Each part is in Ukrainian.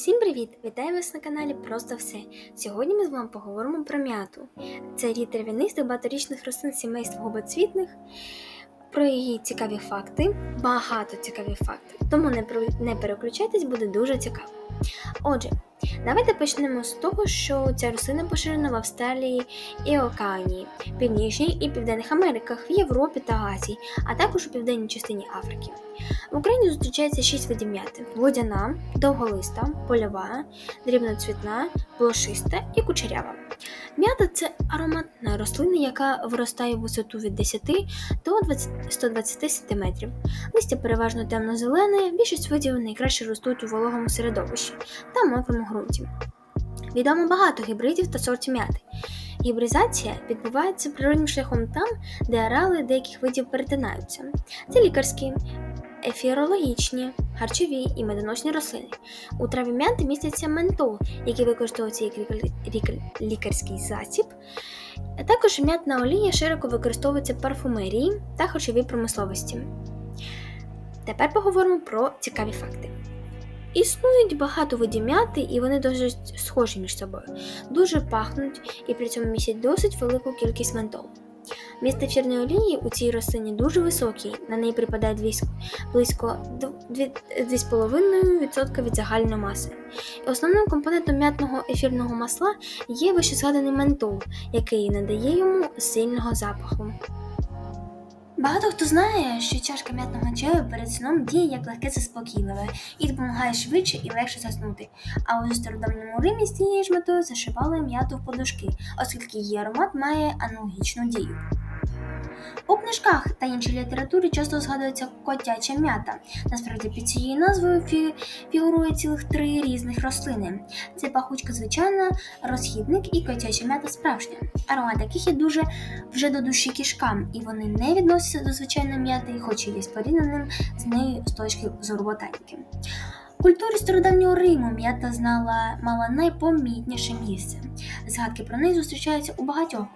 Всім привіт! Вітаю вас на каналі Просто все. Сьогодні ми з вами поговоримо про м'яту. Це рід трав'янистих багаторічних рослин сімейства губоцвітних, про її цікаві факти, багато цікавих фактів. Тому не, переключайтесь, буде дуже цікаво. Отже, давайте почнемо з того, що ця рослина поширена в Австралії і Океанії, Північній і Південних Америках, в Європі та Азії, а також у південній частині Африки. В Україні зустрічається шість видів м'яти: водяна, довголиста, польова, дрібноцвітна, блошиста і кучерява. М'ята це ароматна рослина, яка виростає в висоту від 10 до 20 120 см. Листя переважно темно-зелене, більшість видів найкраще ростуть у вологому середовищі та мокрому ґрунті. Відомо багато гібридів та сортів м'яти. Гібризація відбувається природним шляхом там, де ареали деяких видів перетинаються. Це лікарські, ефірологічні, харчові і медоносні рослини. У траві м'яти міститься ментол, який використовується як лікар- лікар- лікарський засіб. Також м'ятна олія широко використовується в парфумерії та харчовій промисловості. Тепер поговоримо про цікаві факти. Існують багато видів м'яти, і вони досить схожі між собою, дуже пахнуть і при цьому містять досить велику кількість ментолу. Міст ефірної олії у цій рослині дуже високий, на неї припадає близько 2,5% від загальної маси. І основним компонентом м'ятного ефірного масла є вищезгаданий ментол, який надає йому сильного запаху. Багато хто знає, що чашка м'ятного чаю перед сном діє як легке заспокійливе і допомагає швидше і легше заснути. А у стародавньому Римі з цією ж метою зашивали м'яту в подушки, оскільки її аромат має аналогічну дію. У книжках та іншій літературі часто згадується котяча м'ята. Насправді під цією назвою фі- фігурує цілих три різних рослини. Це пахучка звичайна, розхідник і котяча м'ята справжня, аромат яких є дуже вже до душі кішкам, і вони не відносяться до звичайної м'яти, хоч і є спорідненим з нею з точки зору ботаніки. Культурі стародавнього Риму м'ята знала мала найпомітніше місце. Згадки про неї зустрічаються у багатьох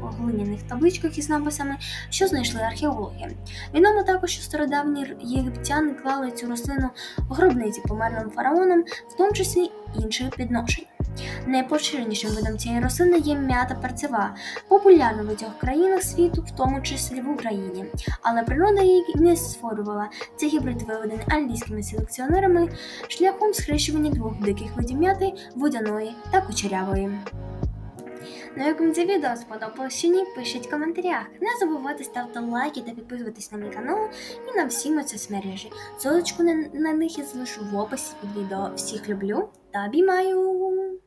глиняних табличках із написами, що знайшли археологи. Відомо також, що стародавні єгиптяни клали цю рослину в гробниці померлим фараонам, в тому числі інших підношень. Найпоширенішим видом цієї рослини є м'ята перцева, популярна в багатьох країнах світу, в тому числі в Україні. Але природа її не створювала. Цей гібрид виведений англійськими селекціонерами шляхом схрещування двох диких видів м'яти водяної та кучерявої. Ну, як вам це відео сподобалось чи ні, пишіть в коментарях. Не забувайте ставити лайки та підписуватись на мій канал і на всі мої соцмережі. Ссылочку на, на них я залишу в описі під відео. Всіх люблю та обіймаю!